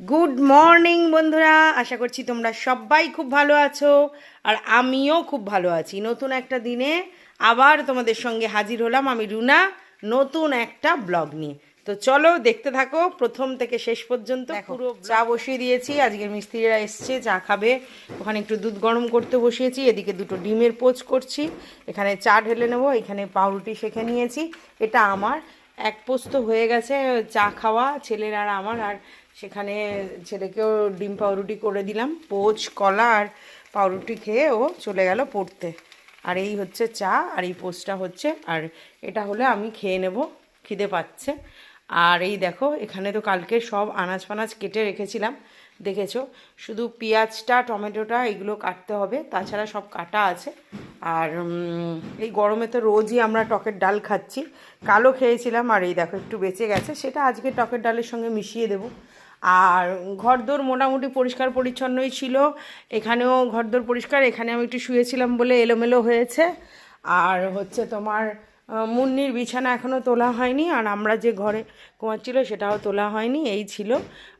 Good morning বন্ধুরা। আশা করছি তোমরা সবাই খুব ভালো আছো আর আমিও খুব ভালো আছি। নতুন একটা দিনে আবার তোমাদের সঙ্গে হাজির হলাম আমি রুনা নতুন একটা ব্লগ নিয়ে। তো চলো দেখতে থাকো প্রথম থেকে শেষ পর্যন্ত পুরো চা বসিয়ে দিয়েছি আজকের মিস্ত্রিরা এসছে চা খাবে। ওখানে একটু দুধ গরম করতে বসিয়েছি এদিকে দুটো ডিমের পোচ করছি। এখানে চা ঢেলে নেব এখানে পাউরুটি শেখে নিয়েছি। এটা আমার এক পোস্ত হয়ে গেছে চা খাওয়া ছেলের আর আমার আর সেখানে ছেলেকেও ডিম পাউরুটি করে দিলাম, পোচ, কলা আর পাউরুটি খেয়ে ও চলে গেল পড়তে। আর এই হচ্ছে চা, আর এই পোস্টটা হচ্ছে, আর এটা হলে আমি খেয়ে নেব, খিদে পাচ্ছে। আর এই দেখো, এখানে তো কালকে সব আনাজ ফানাজ কেটে রেখেছিলাম, দেখেছ? শুধু পেঁয়াজটা, টমেটোটা এগুলো কাটতে হবে, তাছাড়া সব কাটা আছে। আর এই গরমে তো রোজই আমরা টকের ডাল খাচ্ছি। কালো খেয়েছিলাম, আর এই দেখো, একটু বেঁচে গেছে। সেটা আজকে টকের ডালের সঙ্গে মিশিয়ে দেবো। আর ঘরদোর মোটামুটি পরিষ্কার পরিচ্ছন্নই ছিল। এখানেও ঘরদোর পরিষ্কার, এখানে আমি একটু শুয়েছিলাম বলে এলোমেলো হয়েছে। আর হচ্ছে তোমার মুন্নির বিছানা এখনও তোলা হয়নি আর আমরা যে ঘরে ঘুমাচ্ছিল সেটাও তোলা হয়নি, এই ছিল।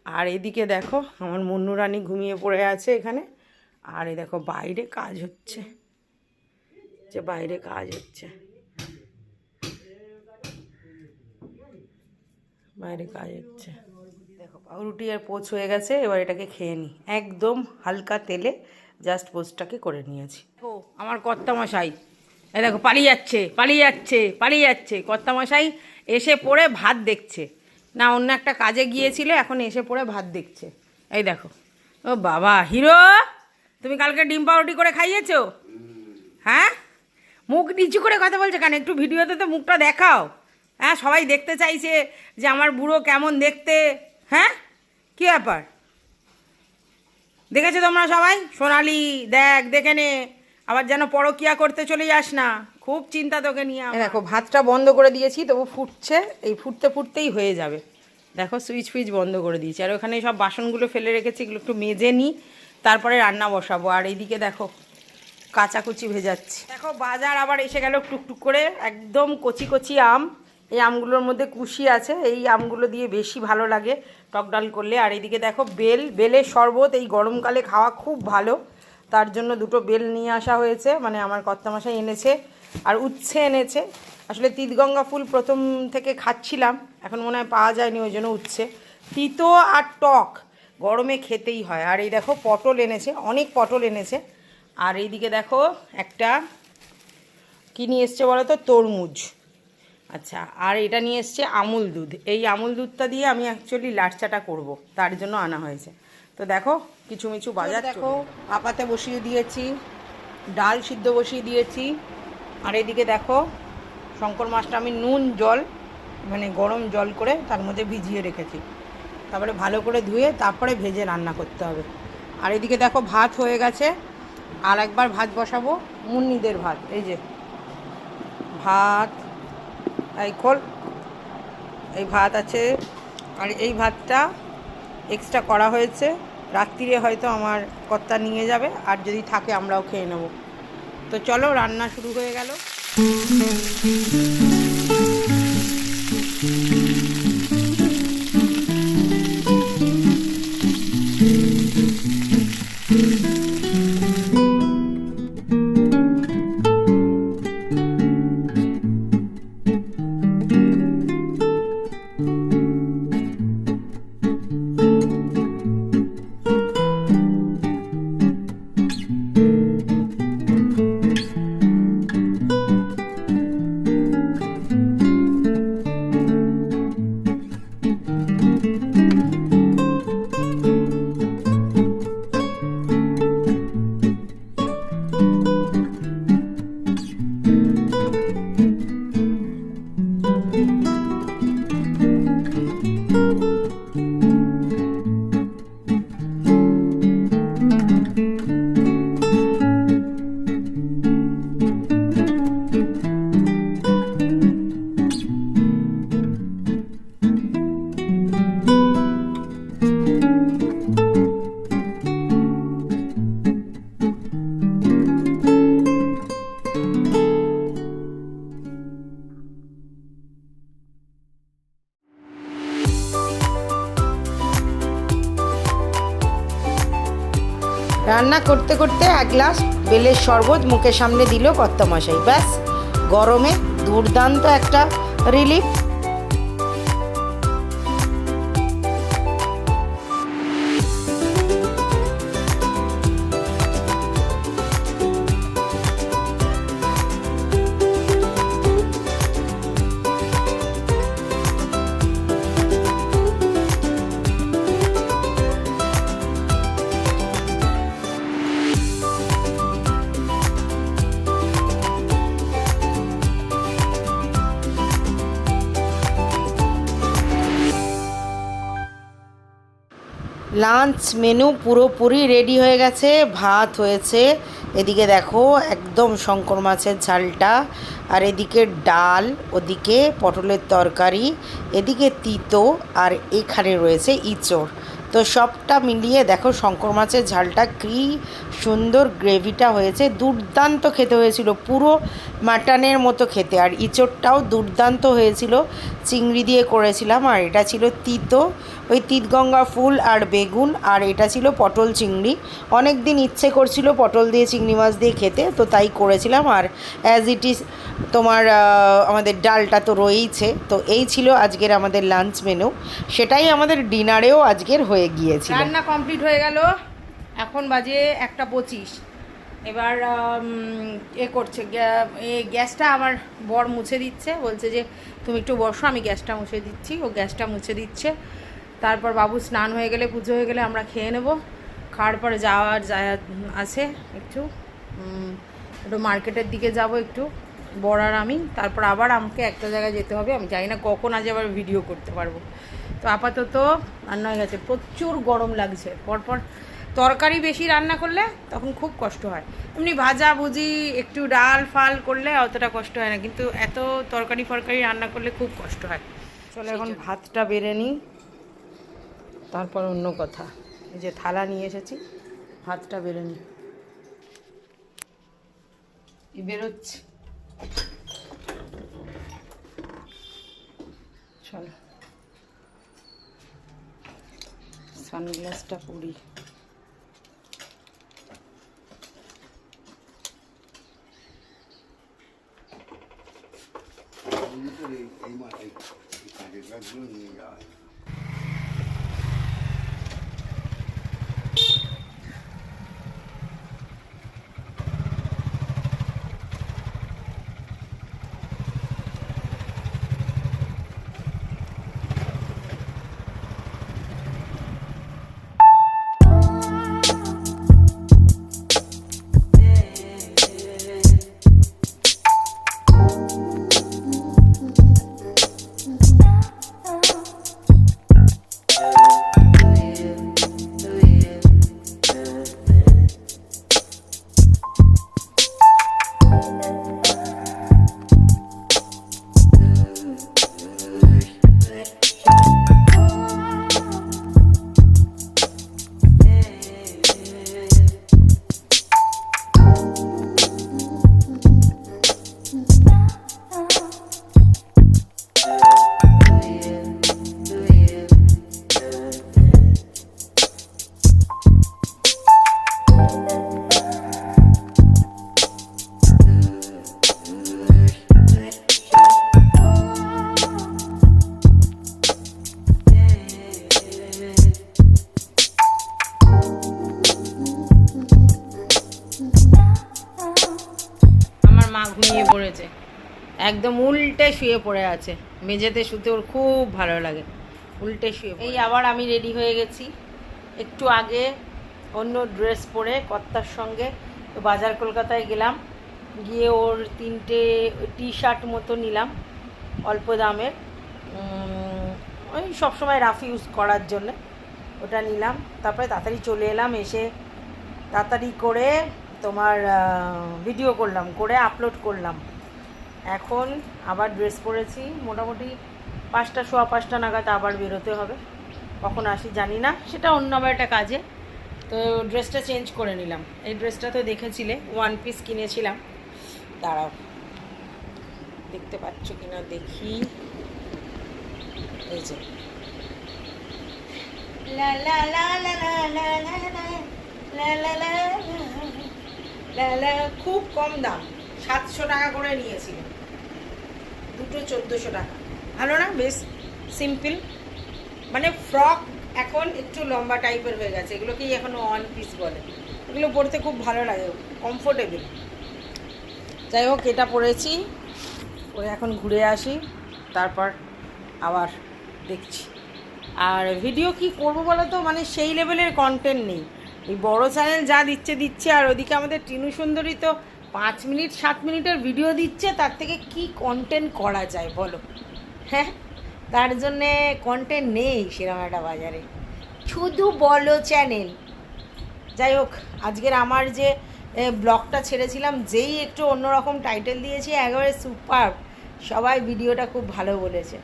আর এদিকে দেখো, আমার মুন্নু রানী ঘুমিয়ে পড়ে আছে এখানে। আর এই দেখো, বাইরে কাজ হচ্ছে। যে বাইরে কাজ হচ্ছে। বাইরে কাজ হচ্ছে। পাউরুটি আর পোচ হয়ে গেছে, এবার এটাকে খেয়ে নিই একদম হালকা তেলে জাস্ট পোচটাকে করে নিয়েছি। ও আমার কর্তামশাই। এই দেখো, পালিয়ে যাচ্ছে পালিয়ে যাচ্ছে পালিয়ে যাচ্ছে। কর্তামশাই এসে পড়ে ভাত দেখছে। না, অন্য একটা কাজে গিয়েছিল, এখন এসে পড়ে ভাত দেখছে। এই দেখো, ও বাবা, হিরো! তুমি কালকে ডিম পাউরুটি করে খাইয়েছো? হ্যাঁ? মুখ নিচু করে কথা বলছে কেন? একটু ভিডিওতে তো মুখটা দেখাও। হ্যাঁ সবাই দেখতে চাইছে যে আমার বুড়ো কেমন দেখতে। হ্যাঁ? কী ব্যাপার? দেখেছ তোমরা সবাই? সোনালি দেখ দেখে নে। আবার যেন পরকিয়া করতে চলে যাস না। খুব চিন্তা তোকে নিয়ে দেখো ভাতটা বন্ধ করে দিয়েছি তবু ফুটছে। এই ফুটতে ফুটতেই হয়ে যাবে। দেখো সুইচ ফুইচ বন্ধ করে দিয়েছি। আর ওখানে সব বাসনগুলো ফেলে রেখেছি এগুলো একটু মেজে নিই। তারপরে রান্না বসাবো। আর এইদিকে দেখো কাঁচাকুচি ভেজাচ্ছি। দেখো বাজার আবার এসে গেল টুকটুক করে। একদম কচি কচি আম। এই আমগুলোর মধ্যে কুশি আছে, এই আমগুলো দিয়ে বেশি ভালো লাগে টক ডাল করলে। আর এইদিকে দেখো বেল, বেলের শরবত, এই গরমকালে খাওয়া খুব ভালো। তার জন্য দুটো বেল নিয়ে আসা হয়েছে মানে আমার কর্তামশাই এনেছে আর উচ্ছে এনেছে। আসলে তিতগঙ্গা ফুল প্রথম থেকে খাচ্ছিলাম, এখন মনে হয় পাওয়া যায়নি ওই জন্য উচ্ছে। তিতো আর টক গরমে খেতেই হয়। আর এই দেখো পটল এনেছে, অনেক পটল এনেছে। আর এইদিকে দেখো একটা, কী নিয়ে এসছে বলো তো? তরমুজ। আচ্ছা আর এটা নিয়ে এসছে আমুল দুধ। এই আমুল দুধটা দিয়ে আমি অ্যাকচুয়ালি লাচ্চাটা করব তার জন্য আনা হয়েছে। তো দেখো কিছু মিছু বাজার দেখো আপাতে বসিয়ে দিয়েছি ডাল সিদ্ধ বসিয়ে দিয়েছি আর এদিকে দেখো শঙ্কর মাছটা আমি নুন জল মানে গরম জল করে তার মধ্যে ভিজিয়ে রেখেছি। তারপরে ভালো করে ধুয়ে তারপরে ভেজে রান্না করতে হবে। আর এদিকে দেখো ভাত হয়ে গেছে। আর একবার ভাত বসাবো মুন্নিদের ভাত এই যে। ভাত এই খোল এই ভাত আছে। আর এই ভাতটা এক্সট্রা করা হয়েছে। রাত্রিরে হয়তো আমার কর্তা নিয়ে যাবে, আর যদি থাকে আমরাও খেয়ে নেব। তো চলো, রান্না শুরু হয়ে গেল। রান্না করতে করতে এক গ্লাস বেলের শরবত মুখের সামনে দিল কর্তামশাই। ব্যাস, গরমে দুর্দান্ত একটা রিলিফ লাঞ্চ মেনু পুরোপুরি রেডি হয়ে গেছে, ভাত হয়েছে। এদিকে দেখো, একদম শঙ্কর মাছের ঝালটা। আর এদিকে ডাল, ওদিকে পটলের তরকারি, এদিকে তিতো, আর এখানে রয়েছে ইঁচড়। তো সবটা মিলিয়ে দেখো শঙ্কর মাছের ঝালটা কী সুন্দর গ্রেভিটা হয়েছে। দুর্দান্ত খেতে হয়েছিল, পুরো মাটনের মতো খেতে। আর ইঁচড়টাও দুর্দান্ত হয়েছিল, চিংড়ি দিয়ে করেছিলাম, আর এটা ছিল তিতো। ওই তিতগঙ্গা ফুল আর বেগুন, আর এটা ছিল পটল চিংড়ি। অনেক দিন ইচ্ছে করছিল পটল দিয়ে চিংড়ি মাছ দিয়ে খেতে, তো তাই করেছিলাম। আর অ্যাজ ইট ইজ তোমার আমাদের ডালটা তো রয়েইছে। তো এই ছিল আজকের আমাদের লাঞ্চ মেনু সেটাই আমাদের ডিনারেও আজকের হয়ে গিয়েছিল। রান্না কমপ্লিট হয়ে গেল। এখন বাজে একটা পঁচিশ। এবার এ করছে। গ্যাসটা আমার বর মুছে দিচ্ছে। বলছে যে, তুমি একটু বসো, আমি গ্যাসটা মুছে দিচ্ছি। ও গ্যাসটা মুছে দিচ্ছে। তারপর বাবু স্নান হয়ে গেলে, পুজো হয়ে গেলে আমরা খেয়ে নেব। খাওয়ার পরে যাওয়ার যা, আছে একটু। একটু মার্কেটের দিকে যাব একটু, বর আর আমি। তারপর আবার আমাকে একটা জায়গায় যেতে হবে। আমি জানি না কখন আজ আবার ভিডিও করতে পারব। তো আপাতত রান্না হয়ে গেছে। প্রচুর গরম লাগছে। পরপর তরকারি বেশি রান্না করলে তখন খুব কষ্ট হয়। এমনি ভাজা ভুজি একটু ডাল ফাল করলে অতটা কষ্ট হয় না কিন্তু এত তরকারি ফরকারি রান্না করলে খুব কষ্ট হয়। চলো এখন ভাতটা বেড়ে নিই। তারপর অন্য কথা। এই যে থালা নিয়ে এসেছি ভাতটা বেড়ে নিই। বেরোচ্ছি। চলো। সানগ্লাসটা পরি। শুয়ে পড়ে আছে। মেঝেতে শুতে ওর খুব ভালো লাগে। উল্টে শুয়ে এই আবার আমি রেডি হয়ে গেছি। একটু আগে অন্য ড্রেস পরে কর্তার সঙ্গে বাজার কলকাতায় গেলাম। গিয়ে ওর তিনটে টি শার্ট মতো নিলাম, অল্প দামের। ওই সবসময় রাফ ইউজ করার জন্য ওটা নিলাম। তারপরে তাড়াতাড়ি চলে এলাম, এসে তাড়াতাড়ি করে তোমার ভিডিও করলাম, করে আপলোড করলাম। এখন আবার ড্রেস পরেছি মোটামুটি পাঁচটা সোয়া পাঁচটা নাগাদ আবার বেরোতে হবে কখন আসি জানি না সেটা অন্য আবার একটা কাজে তো ড্রেসটা চেঞ্জ করে নিলাম এই ড্রেসটা তো দেখেছিলে ওয়ান পিস কিনেছিলাম দাঁড়াও দেখতে পাচ্ছ কিনা দেখি এই যে খুব কম দাম সাতশো টাকা করে নিয়েছিল দুটো চোদ্দোশো টাকা। ভালো না? বেশ সিম্পল মানে ফ্রক এখন একটু লম্বা টাইপের হয়ে গেছে। এগুলোকেই এখন ওয়ান পিস বলে। এগুলো পরতে খুব ভালো লাগে কমফোর্টেবল যাই হোক, এটা পরেছি। পরে এখন ঘুরে আসি, তারপর আবার দেখছি। আর ভিডিও কি করব বলো তো? মানে সেই লেভেলের কন্টেন্ট নেই। এই বড় চ্যানেল যা দিচ্ছে দিচ্ছে, আর ওদিকে আমাদের টিনু সুন্দরী তো পাঁচ মিনিট, সাত মিনিটের ভিডিও দিচ্ছে, তার থেকে কি কন্টেন্ট করা যায় বলো? হ্যাঁ? তার জন্যে কন্টেন্ট নেই সেরকম একটা বাজারে। শুধু বলো চ্যানেল যাই হোক, আজকের আমার যে ব্লগটা ছেড়েছিলাম, যেই একটু অন্যরকম টাইটেল দিয়েছি, একেবারে সুপার সবাই ভিডিওটা খুব ভালো বলেছে।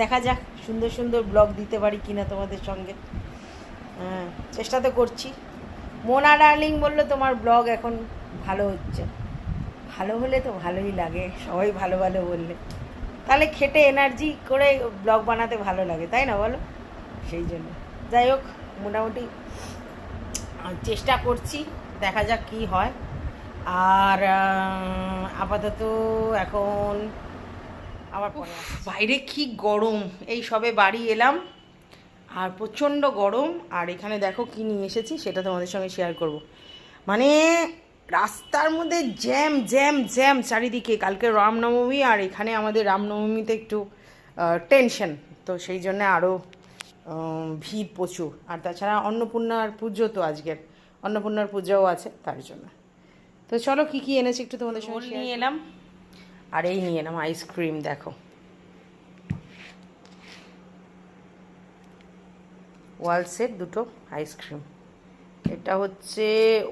দেখা যাক, সুন্দর সুন্দর ব্লগ দিতে পারি কিনা তোমাদের সঙ্গে। হ্যাঁ চেষ্টা তো করছি। মোনা ডার্লিং বলল তোমার ব্লগ এখন ভালো হচ্ছে। ভালো হলে তো ভালোই লাগে সবাই ভালো ভালো বললে। তাহলে খেটে এনার্জি করে ব্লগ বানাতে ভালো লাগে তাই না বলো? সেই জন্য। যাই হোক মোটামুটি চেষ্টা করছি দেখা যাক কি হয়। আর আপাতত এখন আবার বাইরে কি গরম। এই সবে বাড়ি এলাম আর প্রচণ্ড গরম আর এখানে দেখো কি নিয়ে এসেছি সেটা তোমাদের সঙ্গে শেয়ার করব। মানে রাস্তার মধ্যে জ্যাম জ্যাম জ্যাম চারিদিকে। কালকে রামনবমী আর এখানে আমাদের রামনবমীতে একটু টেনশন তো সেই জন্য আরও ভিড় প্রচুর। আর তাছাড়া অন্নপূর্ণার পুজো তো আজকের। অন্নপূর্ণার পুজোও আছে তার জন্য। তো চলো কি কি এনেছি একটু তোমাদের সঙ্গে নিয়ে এলাম। আর এই নিয়ে এলাম আইসক্রিম দেখো। ওয়াল সেট, দুটো আইসক্রিম এটা হচ্ছে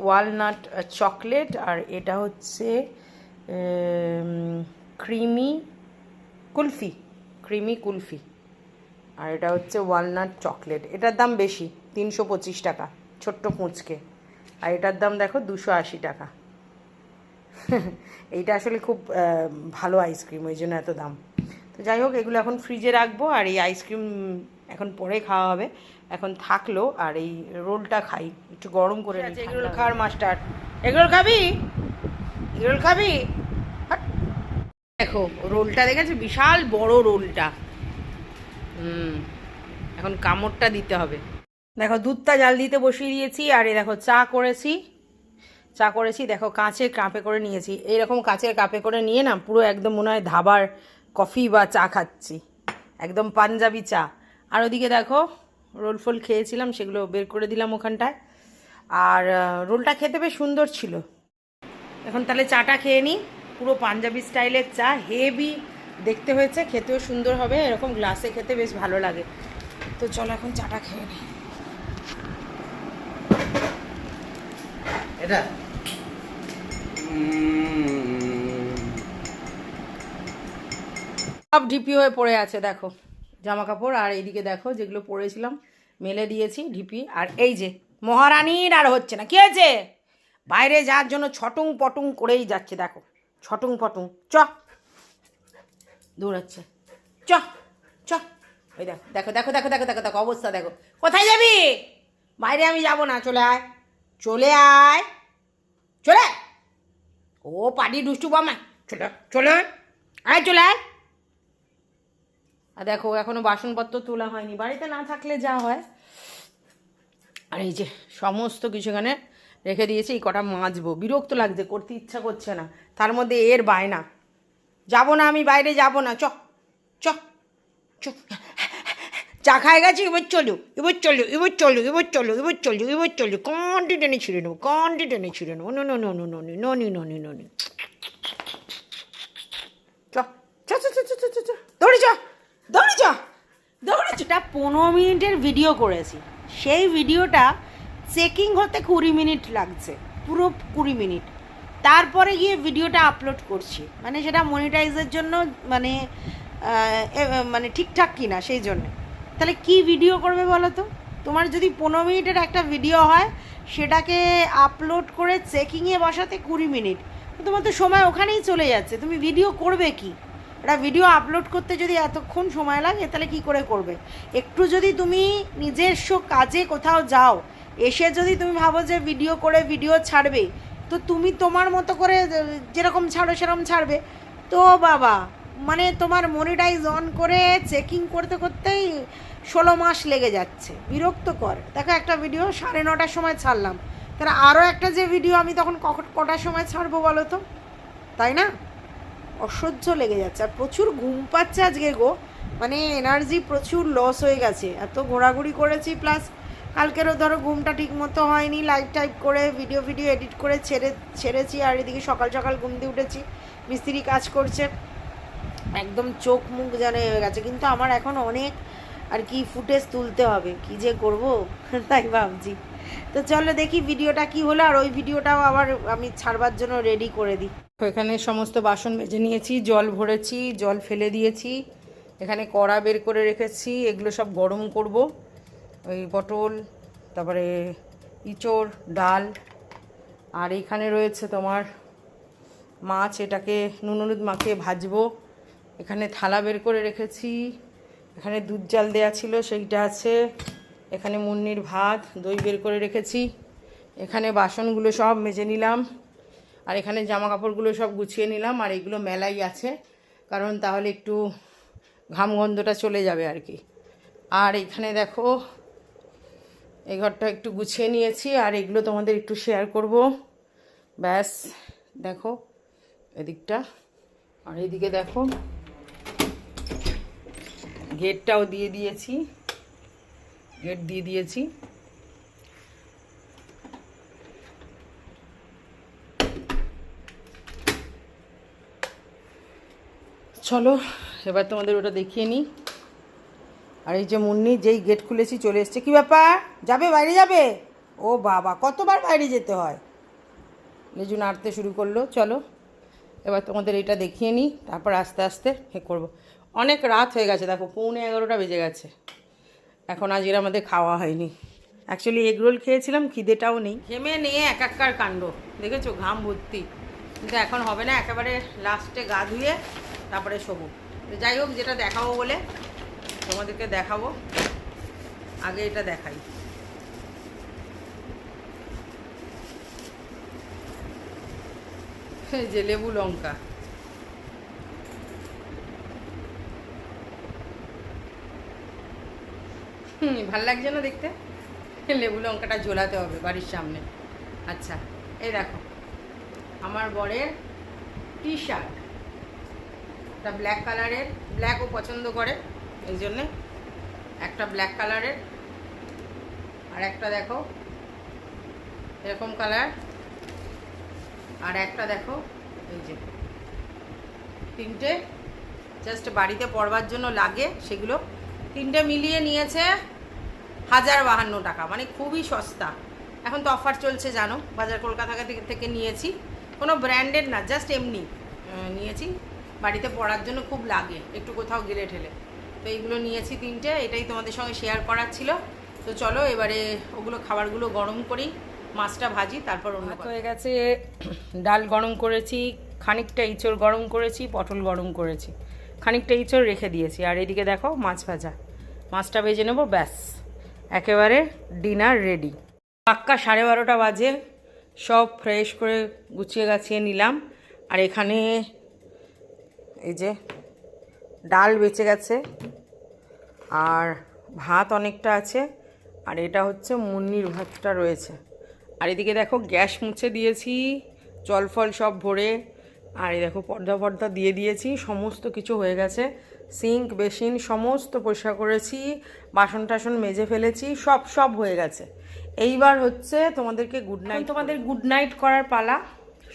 ওয়ালনাট চকলেট আর এটা হচ্ছে ক্রিমি কুলফি ক্রিমি কুলফি। আর এটা হচ্ছে ওয়ালনাট চকলেট এটার দাম বেশি, তিনশো পঁচিশ টাকা, ছোট্ট পুঁচকে আর এটার দাম দেখো দুশো আশি টাকা। এইটা আসলে খুব ভালো আইসক্রিম ওই জন্য এত দাম। তো যাই হোক, এগুলো এখন ফ্রিজে রাখব আর এই আইসক্রিম এখন পরে খাওয়া হবে। এখন থাকল আর এই রোলটা খাই একটু গরম করে এগরোল খাওয়ার মাস্টার। এগরোল খাবি? এগরোল খাবি? দেখো রোলটা দেখেছ? বিশাল বড় রোলটা। হুম এখন কামড়টা দিতে হবে। দেখো দুধটা জাল দিতে বসিয়ে দিয়েছি আর এই দেখো চা করেছি। চা করেছি দেখো কাঁচের কাপে করে নিয়েছি। এইরকম কাঁচের কাপে করে নিয়ে না পুরো একদম মনে হয় ধাবার কফি বা চা খাচ্ছি। একদম পাঞ্জাবি চা। আর ওদিকে দেখো রোল ফোল খেয়েছিলাম সেগুলো বের করে দিলাম ওখানটায়। আর রোলটা খেতে বেশ সুন্দর ছিল। এখন তাহলে চাটা খেয়ে নিই। পুরো পাঞ্জাবি স্টাইলের চা হেভি। দেখতে হয়েছে খেতেও সুন্দর হবে। এরকম গ্লাসে খেতে বেশ ভালো লাগে। তো চলো এখন চাটা খেয়ে নিই। এটা? সব ঢিপি হয়ে পড়ে আছে দেখো। জামা কাপড় আর এইদিকে দেখো যেগুলো পরেছিলাম, মেলে দিয়েছি ঢিপি। আর এই যে মহারানীর আর হচ্ছে না, কি হয়েছে? বাইরে যাওয়ার জন্য ছটুং পটুং করেই যাচ্ছে, দেখো। ছটুং পটুং, চ। দৌড়াচ্ছে। চ চ। ওই দেখো দেখো দেখো দেখো দেখো দেখো দেখো অবস্থা, দেখো। কোথায় যাবি? বাইরে আমি যাব না, চলে আয়। চলে আয়। চলে। ও পাটি দুষ্টু বামা। চলে চলে। আয় চলে আয়। আর দেখো এখনও বাসনপত্র তোলা হয়নি বাড়িতে না থাকলে যা হয় আর এই যে সমস্ত কিছু এখানে রেখে দিয়েছি এই কটা মাজবো বিরক্ত লাগছে করতে ইচ্ছা করছে না তার মধ্যে এর বায়না যাব না আমি বাইরে যাব না চ চ চ চা খায় গেছি এবার চলো এবার চলো এবার চলো এবার চলো এবার চলো এবার চলো কন্টি টেনে ছিঁড়ে নেব কন্টি টেনে ছিঁড়ে নেব no no no no no নি নো নি নো নি চ চ চ চ চ দৌড়ে চ দৌড়ে চ এটা পনেরো মিনিটের ভিডিও করেছি। সেই ভিডিওটা চেকিং হতে কুড়ি মিনিট লাগছে। পুরো কুড়ি মিনিট। তারপরে গিয়ে ভিডিওটা আপলোড করছি। মানে সেটা মনিটাইজের জন্য মানে মানে ঠিকঠাক কিনা সেই জন্য। তাহলে কি ভিডিও করবে বলো তো তোমার যদি পনেরো মিনিটের একটা ভিডিও হয়, সেটাকে আপলোড করে চেকিংয়ে বসাতে কুড়ি মিনিট। তোমার তো সময় ওখানেই চলে যাচ্ছে। তুমি ভিডিও করবে কি? একটা ভিডিও আপলোড করতে যদি এতক্ষণ সময় লাগে, তাহলে কি করে করবে? একটু যদি তুমি নিজস্ব কাজে কোথাও যাও, এসে যদি তুমি ভাবো যে ভিডিও করে ভিডিও ছাড়বে, তো তুমি তোমার মতো করে যেরকম ছাড়ো সেরকম ছাড়বে। তো বাবা মানে তোমার মনিটাইজ অন করে চেকিং করতে করতেই ষোলো মাস লেগে যাচ্ছে। বিরক্তকর। দেখো, একটা ভিডিও সাড়ে নটার সময় ছাড়লাম। তাহলে আরও একটা যে ভিডিও আমি তখন কটার সময় ছাড়বো বলো তো? তাই না? অসহ্য লেগে যাচ্ছে। আর প্রচুর ঘুম পাচ্ছে আজকে গো। মানে এনার্জি প্রচুর লস হয়ে গেছে। এত ঘোরাঘুরি করেছি প্লাস কালকেরও ধরো ঘুমটা ঠিক মতো হয়নি। লাইভ টাইপ করে ভিডিও ভিডিও এডিট করে ছেড়ে, ছেড়েছি। আর এদিকে সকাল সকাল ঘুম দিয়ে উঠেছি। মিস্ত্রি কাজ করছে। একদম চোখ মুখ যেন হয়ে গেছে। কিন্তু আমার এখন অনেক আর কি ফুটেজ তুলতে হবে। কি যে করব? তাই ভাবছি। তো চলো দেখি ভিডিওটা কি হলো। আর ওই ভিডিওটাও আবার আমি ছাড়বার জন্য রেডি করে দিই। এখানে সমস্ত বাসন মেজে নিয়েছি, জল ভরেছি, জল ফেলে দিয়েছি, এখানে কড়া বের করে রেখেছি, এগুলো সব গরম করব, ওই পটল, তারপরে ইঁচড়, ডাল, আর এখানে রয়েছে তোমার মাছ, এটাকে নুন হলুদ মাখিয়ে ভাজবো, এখানে থালা বের করে রেখেছি, এখানে দুধ জাল দেওয়া ছিল, সেইটা আছে, এখানে মুন্নির ভাত, দই বের করে রেখেছি, এখানে বাসনগুলো সব মেজে নিলাম আর এখানে জামা কাপড়গুলো সব গুছিয়ে নিলাম, আর এগুলো মেলাই আছে। কারণ তাহলে একটু ঘাম গন্ধটা চলে যাবে আর কি। আর এখানে দেখো, এই ঘরটা একটু গুছিয়ে নিয়েছি, আর এগুলো তোমাদের একটু শেয়ার করব। ব্যাস, দেখো এদিকটা। আর এদিকে দেখো গেটটাও দিয়ে দিয়েছি। গেট দিয়ে দিয়েছি। চলো, এবার তোমাদের ওটা দেখিয়ে নিই। আর এই যে মুন্নি, যেই গেট খুলেছি, চলে এসছে। কি ব্যাপার? যাবে, বাইরে যাবে? ও বাবা, কতবার বাইরে যেতে হয়? লেজু নাড়তে শুরু করল। চলো, এবার তোমাদের এটা দেখিয়ে নিই। তারপর আস্তে আস্তে হে করব। অনেক রাত হয়ে গেছে, দেখো, পৌনে এগারোটা বেজে গেছে। এখন আজকের আমাদের খাওয়া হয়নি। অ্যাকচুয়ালি এগরোল খেয়েছিলাম, খিদেটাও নেই। ঘেমে নিয়ে এক একার কাণ্ড। দেখেছ? ঘাম ভর্তি। কিন্তু এখন হবে না, একেবারে লাস্টে গা ধুয়ে তারপরে তো যাই হোক, যেটা দেখাবো বলে তোমাদেরকে দেখাবো। আগে এটা দেখাই। যে লেবু লঙ্কা। ভালো লাগছে না দেখতে? লেবু লঙ্কাটা ঝোলাতে হবে বাড়ির সামনে। আচ্ছা এই দেখো। আমার বরের টি শার্ট একটা ব্ল্যাক কালারের ব্ল্যাকও পছন্দ করে, এই জন্যে একটা ব্ল্যাক কালারের আর একটা দেখো, এরকম কালার আর একটা দেখো, এই যে তিনটে জাস্ট বাড়িতে পড়বার জন্য লাগে সেগুলো। তিনটে মিলিয়ে নিয়েছে হাজার বাহান্ন টাকা মানে খুবই সস্তা। এখন তো অফার চলছে, জানো? বাজার কলকাতা থেকে নিয়েছি। কোনো ব্র্যান্ডেড না জাস্ট এমনি নিয়েছি। বাড়িতে পড়ার জন্য খুব লাগে একটু কোথাও গেলে ঠেলে। তো এইগুলো নিয়েছি তিনটে এটাই তোমাদের সঙ্গে শেয়ার করার ছিল। তো চলো এবারে ওগুলো খাবারগুলো গরম করি মাছটা ভাজি তারপর অন্য হয়ে গেছে ডাল গরম করেছি খানিকটা ইঁচড় গরম করেছি পটল গরম করেছি। খানিকটা ইঁচড় রেখে দিয়েছি আর এদিকে দেখো মাছ ভাজা। মাছটা ভেজে নেব ব্যাস। একেবারে ডিনার রেডি পাক্কা সাড়ে বারোটা বাজে সব ফ্রেশ করে গুছিয়ে গাছিয়ে নিলাম। আর এখানে এই যে ডাল বেঁচে গেছে আর ভাত অনেকটা আছে আর এটা হচ্ছে মুন্নির ভাতটা রয়েছে। আর এদিকে দেখো গ্যাস মুছে দিয়েছি জল ফল সব ভরে, আর এই দেখো পর্দা পর্দা দিয়ে দিয়েছি, সমস্ত কিছু হয়ে গেছে। সিঙ্ক, বেসিন সমস্ত পরিষ্কার করেছি, বাসন টাসন মেজে ফেলেছি, সব সব হয়ে গেছে। এইবার হচ্ছে তোমাদেরকে গুড নাইট তোমাদের গুড নাইট করার পালা,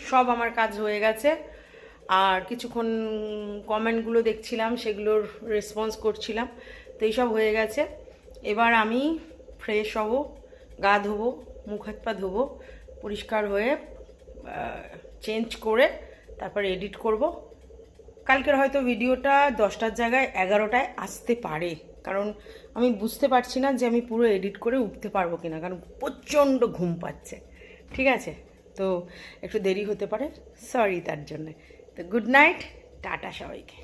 সব আমার কাজ হয়ে গেছে। আর কিছুক্ষণ কমেন্টগুলো দেখছিলাম, সেগুলোর রেসপন্স করছিলাম। তো এইসব হয়ে গেছে। এবার আমি ফ্রেশ হব, গা ধোবো, মুখ হাত পা ধোবো, পরিষ্কার হয়ে চেঞ্জ করে তারপর এডিট করব। কালকের হয়তো ভিডিওটা দশটার জায়গায় এগারোটায় আসতে পারে। কারণ আমি বুঝতে পারছি না যে আমি পুরো এডিট করে উঠতে পারব কিনা, কারণ প্রচণ্ড ঘুম পাচ্ছে। ঠিক আছে? তো একটু দেরি হতে পারে। সরি তার জন্যে। তো গুড নাইট টাটা সবাইকে।